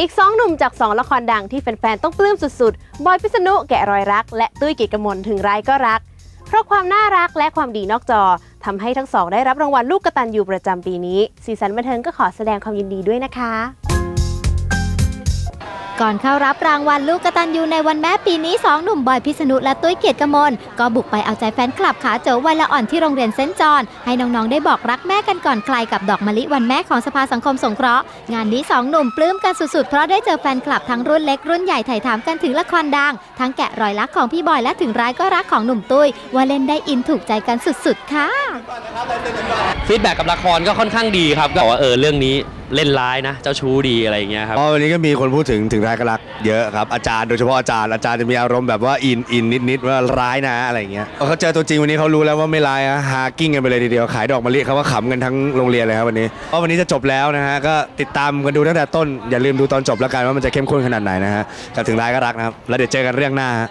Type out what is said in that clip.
อีกสองหนุ่มจากสองละครดังที่แฟนๆ ต้องปลื้มสุดๆ บอยพิษณุแกะรอยรัก และตุ้ยเกียรติกมลถึงไรายก็รัก เพราะความน่ารักและความดีนอกจอทำให้ทั้งสองได้รับรางวัลลูกกระตันยูประจำปีนี้ สีสันบันเทิงก็ขอแสดงความยินดีด้วยนะคะ ก่อนเข้ารับรางวัลลูกกตัญญูในวันแม่ปีนี้ 2 หนุ่มบอยพิษณุและตุ้ยเกียรติกมลก็บุกไปเอาใจแฟนคลับขาโจวัยละอ่อนที่โรงเรียนเซนจอน ให้น้องๆได้บอกรักแม่กันก่อนใครกับดอกมะลิวันแม่ของสภาสังคมสงเคราะห์งานนี้ 2 หนุ่มปลื้มกันสุดๆ เพราะได้เจอแฟนคลับทั้งรุ่นเล็กรุ่นใหญ่ถ่ายถามกันถึงละครดัง ทั้งแกะรอยรักของพี่บอยและถึงร้ายก็รักของหนุ่มตุ้ยว่าเล่นได้อินถูกใจกันสุดๆค่ะฟีดแบ็กกับละครก็ค่อนข้างดีครับก็บอกว่าเออเรื่องนี้ เล่นร้ายนะ เจ้าชู้ดีอะไรอย่างเงี้ยครับ เพราะวันนี้ก็มีคนพูดถึงถึงรายกรักเยอะครับอาจารย์โดยเฉพาะอาจารย์อาจารย์จะมีอารมณ์แบบว่าอินอินนิดนิดๆว่าร้ายนะอะไรอย่างเงี้ยพอเขาเจอตัวจริงวันนี้เขารู้แล้วว่าไม่ร้ายอะฮากิ้งกันไปเลยทีเดียวขายดอกมะลิเขาว่าขำกันทั้งโรงเรียนเลยครับวันนี้เพราะวันนี้จะจบแล้วนะฮะก็ติดตามกันดูตั้งแต่ต้นอย่าลืมดูตอนจบแล้วกันว่ามันจะเข้มข้นขนาดไหนนะฮะกับถึงรายก็รักนะครับแล้วเดี๋ยวเจอกันเรื่องหน้าฮะ